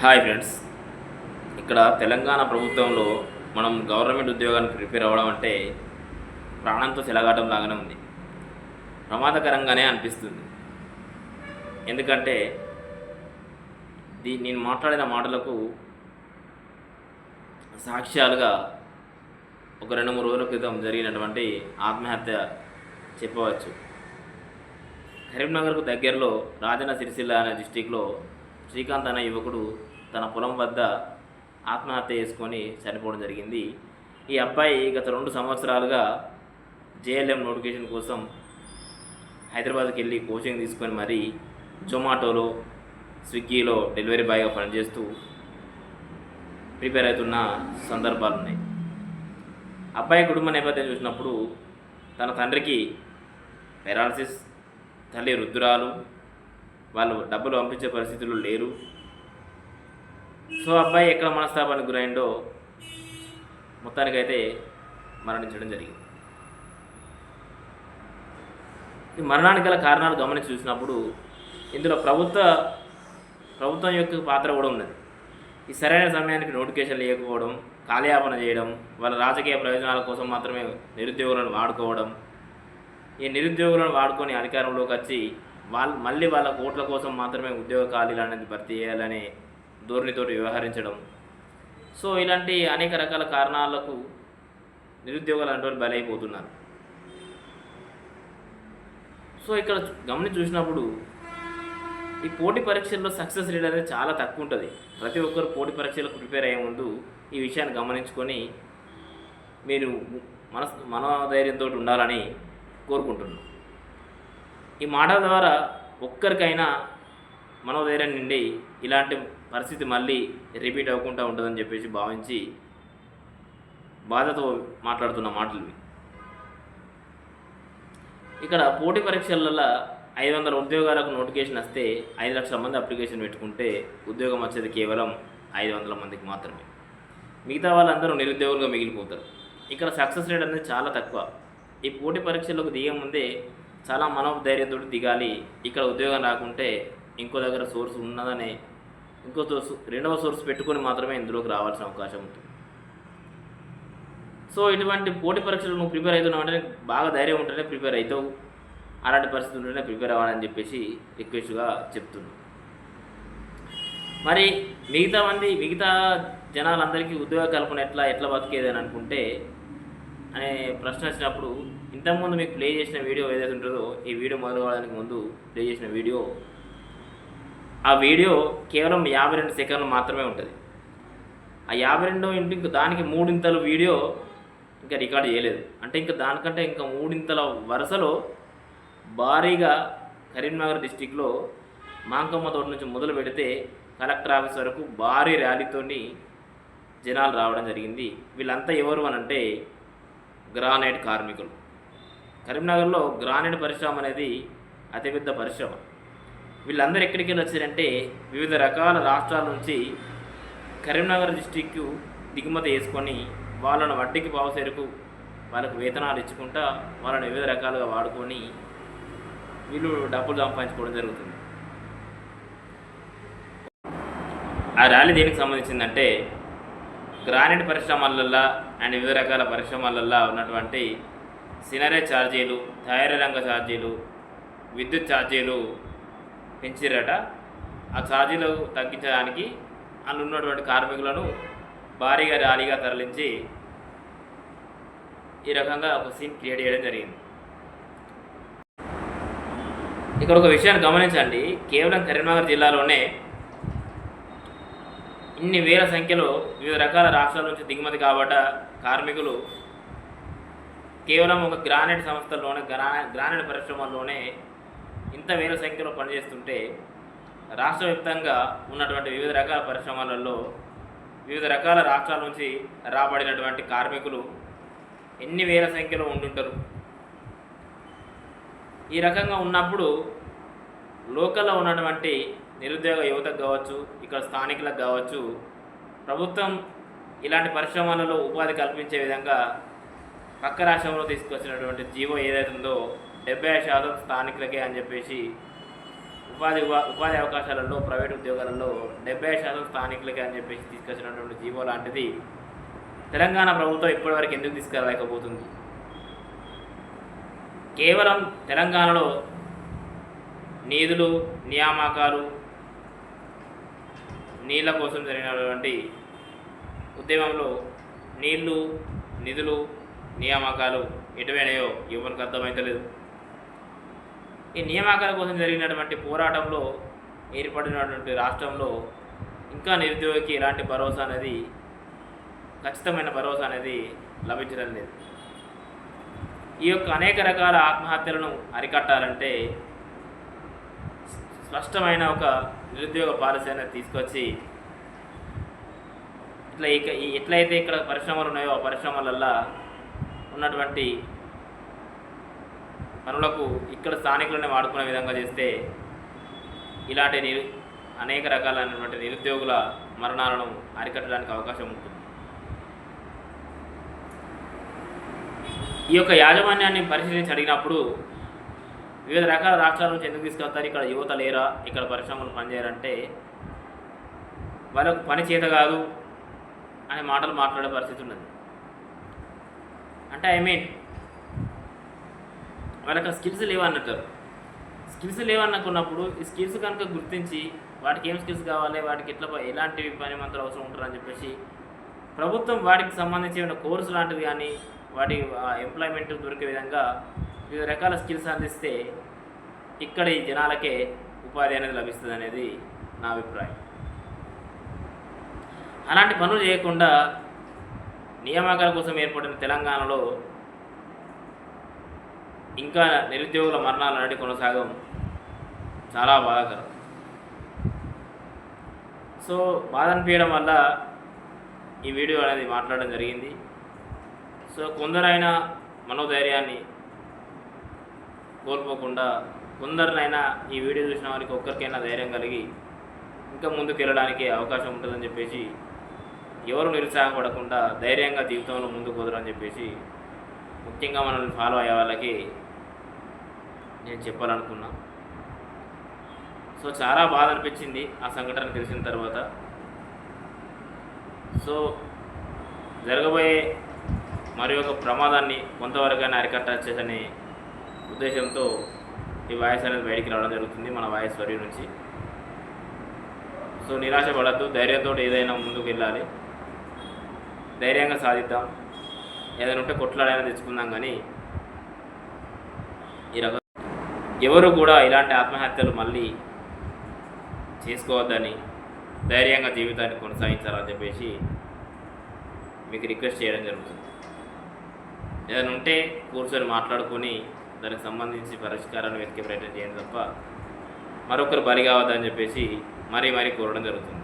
Hi friends. ఇక్కడ తెలంగాణ ప్రభుత్వంలో మనం గవర్నమెంట్ ఉద్యోగానికి ప్రిపేర్ అవ్వడం అంటే ప్రాణంతో సెలగాటం లాగానే ఉంది. ప్రమాదకరంగానే అనిపిస్తుంది. ఎందుకంటే దీ నేను మాట్లాడిన మాటలకు సాక్ష్యాలుగా ఒక రెండు మూడు రోజుల క్రితం జరిగినటువంటి ఆత్మహత్య చెప్పవచ్చు. కరీంనగర్కు దగ్గరలో రాజన్న సిరిసిల్ల అనే డిస్టిక్లో శ్రీకాంత్ అనే యువకుడు తన పొలం వద్ద ఆత్మహత్య చేసుకొని చనిపోవడం జరిగింది. ఈ అబ్బాయి గత రెండు సంవత్సరాలుగా జేఎల్ఎం నోటిఫికేషన్ కోసం హైదరాబాద్కి వెళ్ళి కోచింగ్ తీసుకొని మరీ జొమాటోలో స్విగ్గీలో డెలివరీ బాయ్గా పనిచేస్తూ ప్రిపేర్ అవుతున్న సందర్భాలు ఉన్నాయి. అబ్బాయి కుటుంబ నేపథ్యం చూసినప్పుడు తన తండ్రికి పెరాలసిస్ తల్లి రుద్రాలు వాళ్ళు డబ్బులు పంపించే పరిస్థితులు లేరు. సో అబ్బాయి ఎక్కడ మనస్తాపానికి గురైందో మొత్తానికైతే మరణించడం జరిగింది. ఈ మరణానికి గల కారణాలు గమనించి చూసినప్పుడు ఇందులో ప్రభుత్వ ప్రభుత్వం యొక్క పాత్ర కూడా ఉన్నది. ఈ సరైన సమయానికి నోటిఫికేషన్ లేకపోవడం కాలయాపన చేయడం వాళ్ళ రాజకీయ ప్రయోజనాల కోసం మాత్రమే నిరుద్యోగులను వాడుకోవడం ఈ నిరుద్యోగులను వాడుకొని అధికారంలోకి వచ్చి వాళ్ళు మళ్ళీ వాళ్ళ కోట్ల కోసం మాత్రమే ఉద్యోగ ఖాళీలు అనేది భర్తీ చేయాలనే ధోరణితోటి వ్యవహరించడం. సో ఇలాంటి అనేక రకాల కారణాలకు నిరుద్యోగాలు అనేటువంటి బలైపోతున్నారు. సో ఇక్కడ గమనించి చూసినప్పుడు ఈ పోటీ పరీక్షల్లో సక్సెస్ రేట్ అనేది చాలా తక్కువ ఉంటుంది. ప్రతి ఒక్కరు పోటీ పరీక్షలకు ప్రిపేర్ అయ్యే ముందు ఈ విషయాన్ని గమనించుకొని మీరు మన మనోధైర్యంతో ఉండాలని కోరుకుంటున్నాను. ఈ మాటల ద్వారా ఒక్కరికైనా మనోధైర్యం నుండి ఇలాంటి పరిస్థితి మళ్ళీ రిపీట్ అవ్వకుండా ఉంటుందని చెప్పేసి భావించి బాధతో మాట్లాడుతున్న మాటలు ఇక్కడ పోటీ పరీక్షలలో ఐదు వందల ఉద్యోగాలకు నోటిఫికేషన్ వస్తే ఐదు లక్షల మంది అప్లికేషన్ పెట్టుకుంటే ఉద్యోగం వచ్చేది కేవలం ఐదు వందల మందికి మాత్రమే. మిగతా వాళ్ళందరూ నిరుద్యోగులుగా మిగిలిపోతారు. ఇక్కడ సక్సెస్ రేట్ అనేది చాలా తక్కువ. ఈ పోటీ పరీక్షలకు దిగే ముందే చాలా మనోధైర్యంతో దిగాలి. ఇక్కడ ఉద్యోగం రాకుంటే ఇంకో దగ్గర సోర్స్ ఉన్నదనే ఇంకో సోర్స్ రెండవ సోర్స్ పెట్టుకొని మాత్రమే ఇందులోకి రావాల్సిన అవకాశం ఉంటుంది. సో ఇటువంటి పోటీ పరీక్షలు నువ్వు ప్రిపేర్ అవుతున్నావు అంటే బాగా ధైర్యం ఉంటేనే ప్రిపేర్ అవుతావు. అలాంటి పరిస్థితి ఉంటేనే ప్రిపేర్ అవ్వాలని చెప్పేసి రిక్వెస్ట్గా చెప్తున్నాను మరి మిగతా మంది మిగతా జనాలందరికీ ఉద్యోగ కల్పన ఎట్లా ఎట్లా బతికేది అని అనుకుంటే అనే ప్రశ్న వచ్చినప్పుడు ఇంతకుముందు మీకు ప్లే చేసిన వీడియో ఏదైతే ఉంటుందో ఈ వీడియో మొదలు కావడానికి ముందు ప్లే చేసిన వీడియో ఆ వీడియో కేవలం యాభై రెండు సెకండ్లు మాత్రమే ఉంటుంది. ఆ యాభై రెండో ఇంటి ఇంకా దానికి మూడింతలు వీడియో ఇంకా రికార్డ్ చేయలేదు. అంటే ఇంకా దానికంటే ఇంకా మూడింతల వరుసలో భారీగా కరీంనగర్ డిస్టిక్లో మాంకమ్మ తోట నుంచి మొదలు పెడితే కలెక్టర్ ఆఫీస్ వరకు భారీ ర్యాలీతోని జనాలు రావడం జరిగింది. వీళ్ళంతా ఎవరు అని అంటే గ్రానైట్ కార్మికులు. కరీంనగర్లో గ్రానైట్ పరిశ్రమ అనేది అతిపెద్ద పరిశ్రమ. వీళ్ళందరూ ఎక్కడికి వెళ్ళి వచ్చారంటే వివిధ రకాల రాష్ట్రాల నుంచి కరీంనగర్ డిస్టిక్కు దిగుమతి వేసుకొని వాళ్ళను వడ్డీకి పావుసేరుకు వాళ్ళకు వేతనాలు ఇచ్చుకుంటా వాళ్ళని వివిధ రకాలుగా వాడుకొని వీళ్ళు డబ్బులు సంపాదించుకోవడం జరుగుతుంది. ఆ ర్యాలీ దేనికి సంబంధించిందంటే గ్రానైట్ పరిశ్రమలల్లో అండ్ వివిధ రకాల పరిశ్రమలల్లో ఉన్నటువంటి సినరే ఛార్జీలు తయారీ రంగ ఛార్జీలు విద్యుత్ ఛార్జీలు పెంచిరట ఆ ఛార్జీలు తగ్గించడానికి అందులో ఉన్నటువంటి కార్మికులను భారీగా ర్యాలీగా తరలించి ఈ రకంగా ఒక సీన్ క్రియేట్ చేయడం జరిగింది. ఇక్కడ ఒక విషయాన్ని గమనించండి. కేవలం కరీంనగర్ జిల్లాలోనే ఇన్ని వేల సంఖ్యలో వివిధ రకాల రాష్ట్రాల నుంచి దిగుమతి కాబట్ట కార్మికులు కేవలం ఒక గ్రానైట్ సంస్థల్లోనే గ్రా గ్రానైట్ పరిశ్రమల్లోనే ఇంత వేల సంఖ్యలో పనిచేస్తుంటే రాష్ట్ర వ్యాప్తంగా ఉన్నటువంటి వివిధ రకాల పరిశ్రమలలో వివిధ రకాల రాష్ట్రాల నుంచి రాబడినటువంటి కార్మికులు ఎన్ని వేల సంఖ్యలో ఉంటుంటారు ఈ రకంగా ఉన్నప్పుడు లోకల్లో ఉన్నటువంటి నిరుద్యోగ యువతకు కావచ్చు ఇక్కడ స్థానికులకు కావచ్చు ప్రభుత్వం ఇలాంటి పరిశ్రమలలో ఉపాధి కల్పించే విధంగా పక్క రాష్ట్రంలో తీసుకొచ్చినటువంటి జీవో ఏదైతే ఉందో డెబ్బై శాతం స్థానికులకే అని చెప్పేసి ఉపాధి ఉపాధి అవకాశాలలో ప్రైవేట్ ఉద్యోగాలలో డెబ్బై శాతం స్థానికులకే అని చెప్పేసి తీసుకొచ్చినటువంటి జీవో లాంటిది తెలంగాణ ప్రభుత్వం ఇప్పటివరకు ఎందుకు తీసుకురాలేకపోతుంది? కేవలం తెలంగాణలో నిధులు నియామకాలు నీళ్ళ కోసం జరిగినటువంటి ఉద్యమంలో నీళ్ళు నిధులు నియామకాలు ఎటువైనాయో ఎవరికి అర్థమైతలేదు. ఈ నియామకాల కోసం జరిగినటువంటి పోరాటంలో ఏర్పడినటువంటి రాష్ట్రంలో ఇంకా నిరుద్యోగికి ఎలాంటి భరోసా అనేది ఖచ్చితమైన భరోసా అనేది లభించడం లేదు. ఈ యొక్క అనేక రకాల ఆత్మహత్యలను అరికట్టాలంటే స్పష్టమైన ఒక నిరుద్యోగ పాలసీ అనేది తీసుకొచ్చి ఇట్లా ఇక ఈ- ఎట్లయితే ఇక్కడ పరిశ్రమలు ఉన్నాయో ఆ పరిశ్రమలల్లో ఉన్నటువంటి పనులకు ఇక్కడ స్థానికులనే వాడుకునే విధంగా చేస్తే ఇలాంటి నిరు అనేక రకాలైనటువంటి నిరుద్యోగుల మరణాలను అరికట్టడానికి అవకాశం ఉంటుంది. ఈ యొక్క యాజమాన్యాన్ని పరిశీలించి అడిగినప్పుడు వివిధ రకాల రాష్ట్రాల నుంచి ఎందుకు తీసుకొస్తారు ఇక్కడ యువత లేరా? ఇక్కడ పరిశ్రమలు పనిచేయాలంటే వాళ్ళకు పని చేత కాదు అనే మాటలు మాట్లాడే పరిస్థితి ఉన్నది. అంటే ఐ మీన్ వాళ్ళకి స్కిల్స్ లేవన్నట్టు. స్కిల్స్ లేవన్నకున్నప్పుడు ఈ స్కిల్స్ కనుక గుర్తించి వాటికి ఏం స్కిల్స్ కావాలి? వాటికి ఎట్లా ఎలాంటి పని మంత్రులు అవసరం ఉంటారని చెప్పేసి ప్రభుత్వం వాటికి సంబంధించిన కోర్సు లాంటిది కానీ వాటి ఎంప్లాయ్మెంట్ దొరికే విధంగా వివిధ రకాల స్కిల్స్ అందిస్తే ఇక్కడ ఈ జనాలకే ఉపాధి అనేది లభిస్తుంది అనేది నా అభిప్రాయం. అలాంటి పనులు చేయకుండా నియామకాల కోసం ఏర్పడిన తెలంగాణలో ఇంకా నిరుద్యోగుల మరణాలు అనేది కొనసాగం చాలా బాధాకరం. సో బాధ అనిపించడం వల్ల ఈ వీడియో అనేది మాట్లాడడం జరిగింది. సో కొందరైనా మనోధైర్యాన్ని కోల్పోకుండా కొందరినైనా ఈ వీడియో చూసిన వారికి ఒక్కరికైనా ధైర్యం కలిగి ఇంకా ముందుకు వెళ్ళడానికి అవకాశం ఉంటుందని చెప్పేసి ఎవరు నిరుత్సాహపడకుండా ధైర్యంగా జీవితంలో ముందుకు పోదురని చెప్పేసి ముఖ్యంగా మనల్ని ఫాలో అయ్యే వాళ్ళకి నేను చెప్పాలనుకున్నా. సో చాలా బాధ అనిపించింది ఆ సంఘటన తెలిసిన తర్వాత. సో జరగబోయే మరి ఒక ప్రమాదాన్ని కొంతవరకైనా అరికట్టచ్చని ఉద్దేశంతో ఈ వాయిస్ అనేది బయటికి రావడం జరుగుతుంది మన వాయిస్ వరి నుంచి. సో నిరాశపడద్దు ధైర్యంతో ఏదైనా ముందుకు వెళ్ళాలి. ధైర్యంగా సాధిద్దాం. ఏదైనా ఉంటే కొట్లాడైనా తెచ్చుకుందాం కానీ ఈ రకం ఎవరు కూడా ఇలాంటి ఆత్మహత్యలు మళ్ళీ చేసుకోవద్దని ధైర్యంగా జీవితాన్ని కొనసాగించాలని చెప్పేసి మీకు రిక్వెస్ట్ చేయడం జరుగుతుంది. ఏదైనా ఉంటే కూర్చొని మాట్లాడుకొని దానికి సంబంధించి పరిష్కారాన్ని వెతికి ప్రయత్నం చేయండి తప్ప మరొకరు బలి కావద్దని చెప్పేసి మరీ మరీ కోరడం జరుగుతుంది.